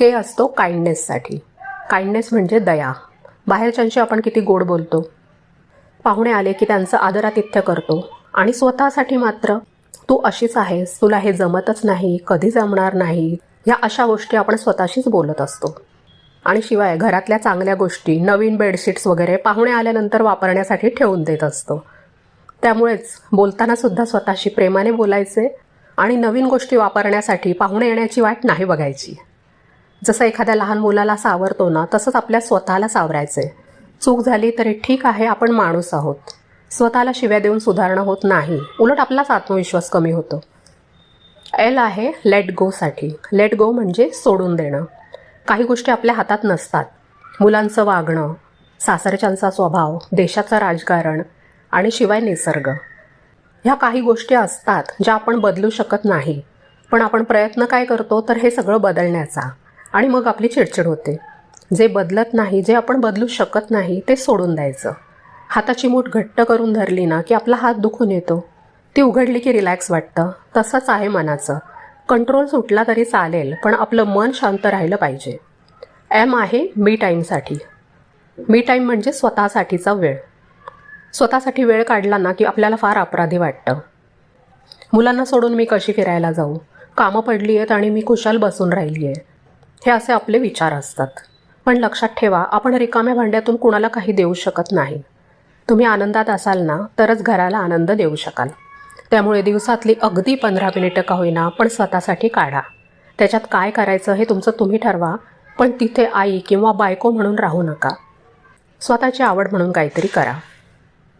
के असतो काइंडनेससाठी काइंडनेस म्हणजे दया. बाहेरच्यांशी आपण किती गोड बोलतो? पाहुणे आले की त्यांचं आदरातिथ्य करतो. आणि स्वतःसाठी मात्र तू अशीच आहेस तुला हे जमतच नाही कधी जमणार नाही. ह्या अशा गोष्टी आपण स्वतःशीच बोलत असतो. आणि शिवाय घरातल्या चांगल्या गोष्टी नवीन बेडशीट्स वगैरे पाहुणे आल्यानंतर वापरण्यासाठी ठेवून देत असतो. त्यामुळेच बोलतानासुद्धा स्वतःशी प्रेमाने बोलायचे आणि नवीन गोष्टी वापरण्यासाठी पाहुणे येण्याची वाट नाही बघायची. जसं एखाद्या लहान मुलाला सावरतो ना तसंच आपल्या स्वतःला सावरायचं आहे चूक झाली तरी ठीक आहे आपण माणूस आहोत. स्वतःला शिव्या देऊन सुधारणा होत नाही. उलट आपलाच आत्मविश्वास कमी होतो. एल आहे लेट गोसाठी लेट गो म्हणजे सोडून देणं. काही गोष्टी आपल्या हातात नसतात. मुलांचं वागणं सासरच्यांचा स्वभाव देशाचं राजकारण आणि शिवाय निसर्ग. ह्या काही गोष्टी असतात ज्या आपण बदलू शकत नाही. पण आपण प्रयत्न काय करतो तर हे सगळं बदलण्याचा. आणि मग आपली चिडचिड होते. जे बदलत नाही जे आपण बदलू शकत नाही ते सोडून द्यायचं. हाताची मूठ घट्ट करून धरली ना की आपला हात दुखून येतो. ती उघडली की रिलॅक्स वाटतं. तसंच आहे मनाचं. कंट्रोल सुटला तरी चालेल पण आपलं मन शांत राहिलं पाहिजे. एम आहे मी टाईमसाठी मी टाईम म्हणजे स्वतःसाठीचा वेळ. स्वतःसाठी वेळ काढला ना की आपल्याला फार अपराधी वाटतं. मुलांना सोडून मी कशी फिरायला जाऊ? कामं पडली आहेत आणि मी खुशाल बसून राहिली आहे हे असे आपले विचार असतात. पण लक्षात ठेवा आपण रिकाम्या भांड्यातून कुणाला काही देऊ शकत नाही. तुम्ही आनंदात असाल ना तरच घराला आनंद देऊ शकाल. त्यामुळे दिवसातली अगदी पंधरा मिनिटं का होईना पण स्वतःसाठी काढा. त्याच्यात काय करायचं हे तुमचं तुम्ही ठरवा पण तिथे आई किंवा बायको म्हणून राहू नका. स्वतःची आवड म्हणून काहीतरी करा.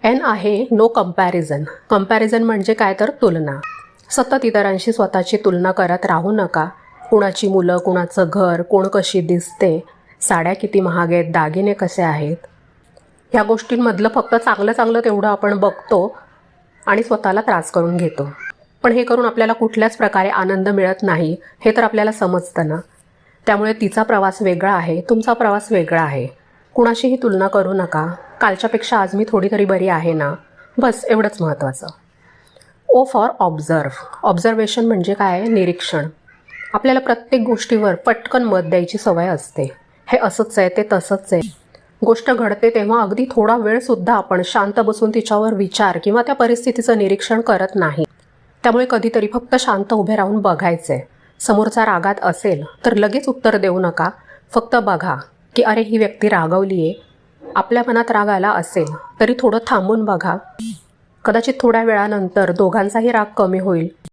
एन आहे नो कंपॅरिझन कंपॅरिझन म्हणजे काय तर तुलना. सतत इतरांशी स्वतःची तुलना करत राहू नका. कुणाची मुलं कुणाचं घर कोण कशी दिसते साड्या किती महाग आहेत दागिने कसे आहेत? ह्या गोष्टींमधलं फक्त चांगलं चांगलं तेवढं आपण बघतो आणि स्वतःला त्रास करून घेतो. पण हे करून आपल्याला कुठल्याच प्रकारे आनंद मिळत नाही हे तर आपल्याला समजतं ना. त्यामुळे तिचा प्रवास वेगळा आहे तुमचा प्रवास वेगळा आहे. कुणाशीही तुलना करू नका. कालच्यापेक्षा आज मी थोडी तरी बरी आहे ना. बस एवढंच महत्त्वाचं ओ फॉर ऑब्झर्व ऑब्झर्वेशन म्हणजे काय? निरीक्षण. आपल्याला प्रत्येक गोष्टीवर पटकन मत द्यायची सवय असते. हे असंच आहे ते तसंच आहे. गोष्ट घडते तेव्हा अगदी थोडा वेळसुद्धा आपण शांत बसून तिच्यावर विचार किंवा त्या परिस्थितीचं निरीक्षण करत नाही. त्यामुळे कधीतरी फक्त शांत उभे राहून बघायचे समोरचा रागात असेल तर लगेच उत्तर देऊ नका. फक्त बघा की अरे ही व्यक्ती रागवली आहे आपल्या मनात राग आला असेल तरी थोडं थांबून बघा. कदाचित थोड्या वेळानंतर दोघांचाही राग कमी होईल.